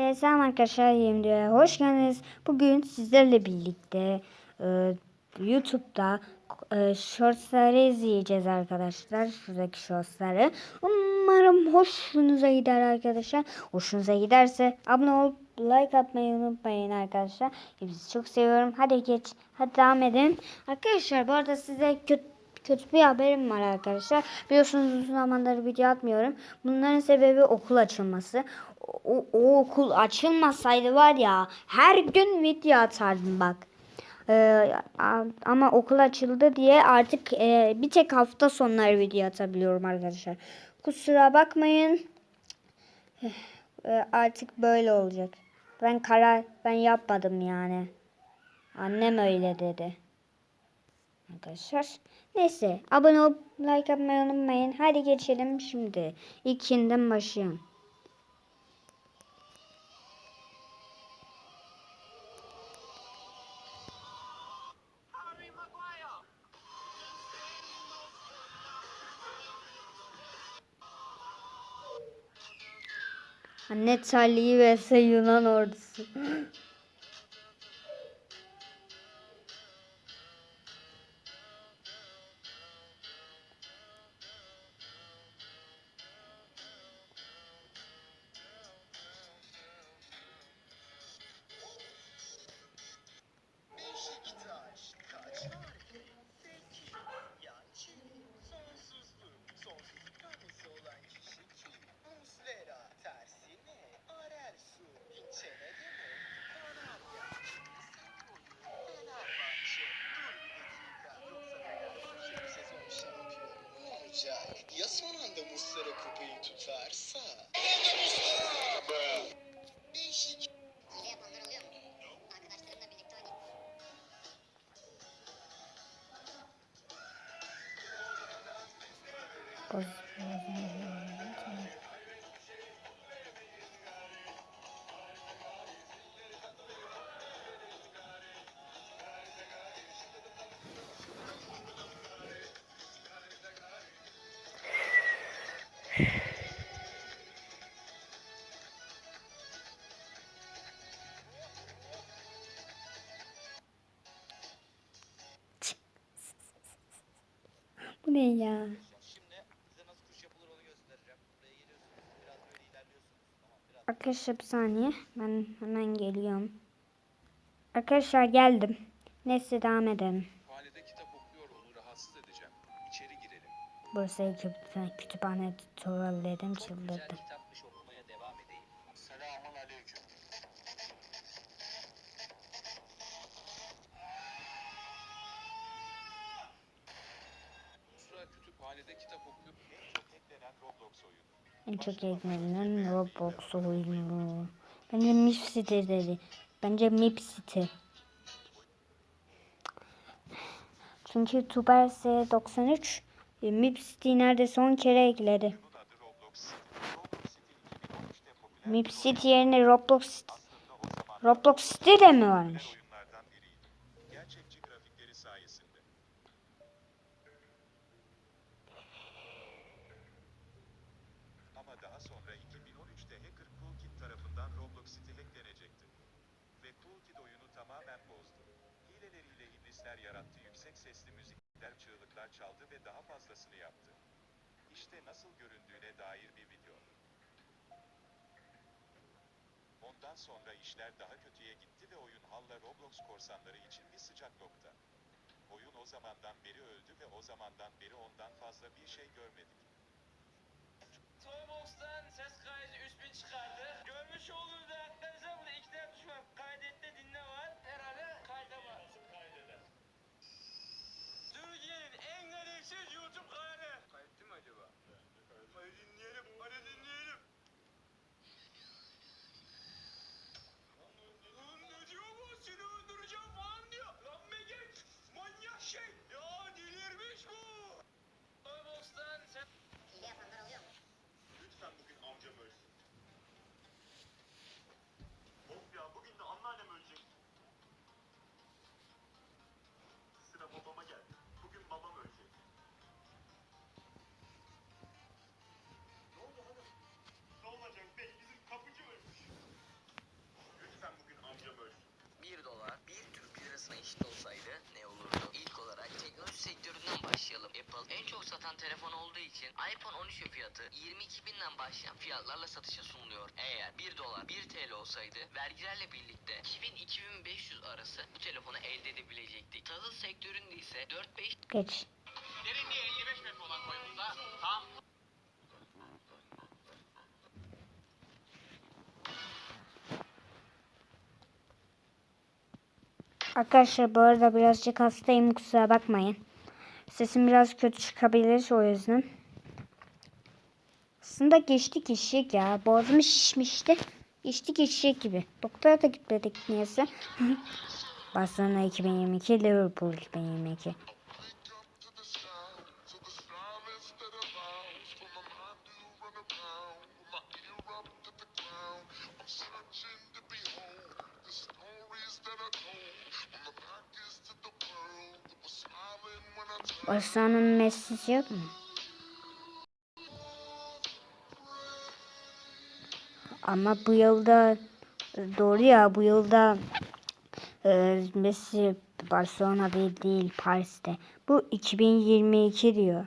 Ee, Selam arkadaşlar videoya hoş geldiniz. Bugün sizlerle birlikte e, YouTube'da e, shortsları izleyeceğiz arkadaşlar. Şuradaki shortsları. Umarım hoşunuza gider arkadaşlar. Hoşunuza giderse abone olup like atmayı unutmayın arkadaşlar. Hepinizi çok seviyorum. Hadi geç. Hadi devam edin. Arkadaşlar bu arada size kötü kötü bir haberim var arkadaşlar. Biliyorsunuz uzun zamandır video atmıyorum. Bunların sebebi okul açılması. O, o okul açılmasaydı var ya her gün video atardım bak. Ee, ama okul açıldı diye artık e, bir tek hafta sonları video atabiliyorum arkadaşlar. Kusura bakmayın. Ee, artık böyle olacak. Ben karar ben yapmadım yani. Annem öyle dedi. Arkadaşlar. Neyse abone olup like atmayı unutmayın. Hadi geçelim şimdi. İlkinden başlayalım. Anne Charlie vs Yunan ordusu. Bu ne ya? Şimdi size nasıl kuş yapılır onu göstereceğim. Buraya geliyorsunuz. Biraz böyle ilerliyorsunuz. Tamam biraz. Arkadaşlar bir saniye. Ben hemen geliyorum. Arkadaşlar geldim. Neyse devam edelim. Kütüphanede kitap okuyor onu rahatsız edeceğim. İçeri girelim. Burası kütüphane, kütüphane tuvallerim Çok güzel çıldırdı. kitapmış okumaya devam edeyim. Selamun aleyküm. Musra kütüphanede kitap okuyor. Eklenen Roblox oyunu. En çok eklenen Roblox oyunu. Bence Mip City dedi. Bence Mip City. Çünkü Tuberse 93 e, Mip City neredeyse 10 kere ekledi. Bunun adı Roblox. Roblox City 2013'te popüler Mip City yerine Roblox Roblox City de mi varmış? İblisler yarattı yüksek sesli müzikler çığlıklar çaldı ve daha fazlasını yaptı. İşte nasıl göründüğüne dair bir video. Ondan sonra işler daha kötüye gitti ve oyun Halla Roblox korsanları için bir sıcak nokta. Oyun o zamandan beri öldü ve o zamandan beri ondan fazla bir şey görmedik. Toybox'tan ses kaydı 3000 çıkardı. Görmüş olduğunuz arkadaşlar Yeşil YouTube kanalı. En çok satan telefon olduğu için iPhone 13 fiyatı 22 binden başlayan fiyatlarla satışa sunuluyor. Eğer 1 dolar 1 TL olsaydı vergilerle birlikte 2000-2500 arası bu telefonu elde edebilecektik. Tahıl sektöründe ise 4-5 Geç. Derinliği 55 metre olan koyumuzda tam Arkadaşlar bu arada birazcık hastayım kusura bakmayın. Sesim biraz kötü çıkabilir o yüzden. Aslında geçtik eşek ya. Boğazım şişmişti. Geçtik eşek gibi. Doktora da gitmedik niyeyse. Barcelona 2022, Liverpool 2022. Barcelona'nın Messi'si yok mu? Ama bu yılda doğru ya bu yılda e, Messi Barcelona'da değil Paris'te. Bu 2022 diyor.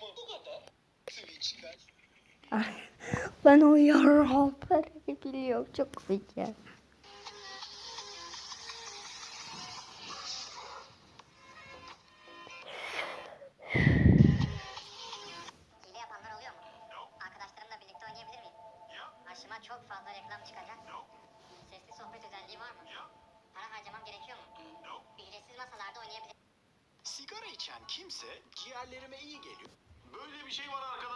mu? Bu kadar. Twitch kaç? Ben o yar haberi biliyorum. Çok komik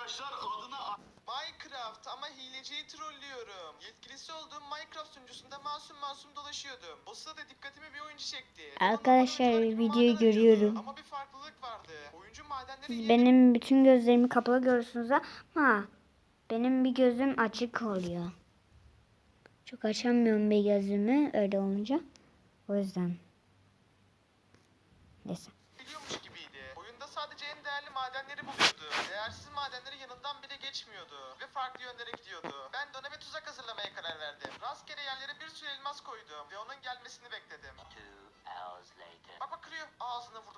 arkadaşlar adına... Minecraft ama hileciyi trollüyorum. Yetkilisi olduğum Minecraft sunucusunda masum masum dolaşıyordum. O sırada dikkatimi bir oyuncu çekti. Arkadaşlar, videoyu görüyorum. Ama bir farklılık vardı. Oyuncu madenleri Siz benim bütün gözlerimi kapalı görürsünüz ama benim bir gözüm açık oluyor. Çok açamıyorum bir gözümü öyle olunca. O yüzden. Neyse. biliyormuş buluyordu. Değersiz madenleri yanından bile geçmiyordu. Ve farklı yönlere gidiyordu. Ben de ona bir tuzak hazırlamaya karar verdim. Rastgele yerlere bir sürü elmas koydum. Ve onun gelmesini bekledim. Two hours later. Bak bak kırıyor. Ağzına vurdum.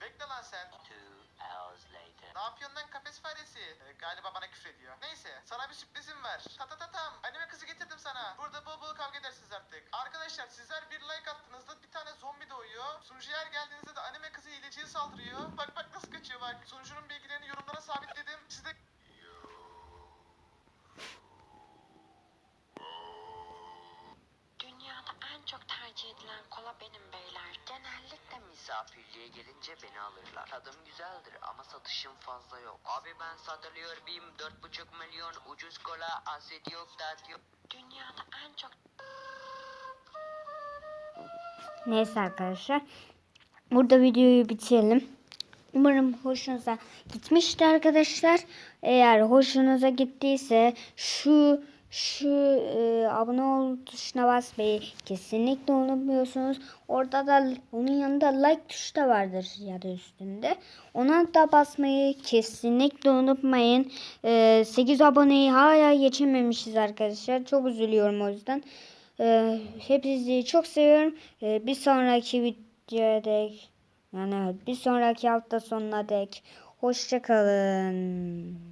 Bekle lan sen. Two hours later. Ne yapıyorsun kafes faresi? Ee, galiba bana küfür. Neyse sana bir sürprizim var. Ta ta. Anime kızı getirdim sana. Burada bol bol kavga edersiniz artık. Arkadaşlar sizler bir like attığınızda bir tane zombi doğuyor. Sunucuya her geldiğinizde de anime kızı hileciye saldırıyor. Bak bak nasıl kaçıyor bak. Sunucunun bilgilerini yorumlara sabitledim. Siz de Dünyada en çok tercih edilen kola benim beyler genellikle misafirliğe gelince beni alırlar. Tadım güzeldir ama satışım fazla yok. Abi ben satılıyor bim 4,5 milyon ucuz kola asit yok tat yok. Dünyada en çok Neyse arkadaşlar. Burada videoyu bitirelim. Umarım hoşunuza gitmiştir arkadaşlar. Eğer hoşunuza gittiyse şu şu e, abone ol tuşuna basmayı kesinlikle unutmuyorsunuz. Orada da onun yanında like tuşu da vardır ya da üstünde. Ona da basmayı kesinlikle unutmayın. E, 8 aboneyi hala geçememişiz arkadaşlar. Çok üzülüyorum o yüzden. E, hepinizi çok seviyorum. E, bir sonraki videoya dek yani bir sonraki hafta sonuna dek hoşça kalın.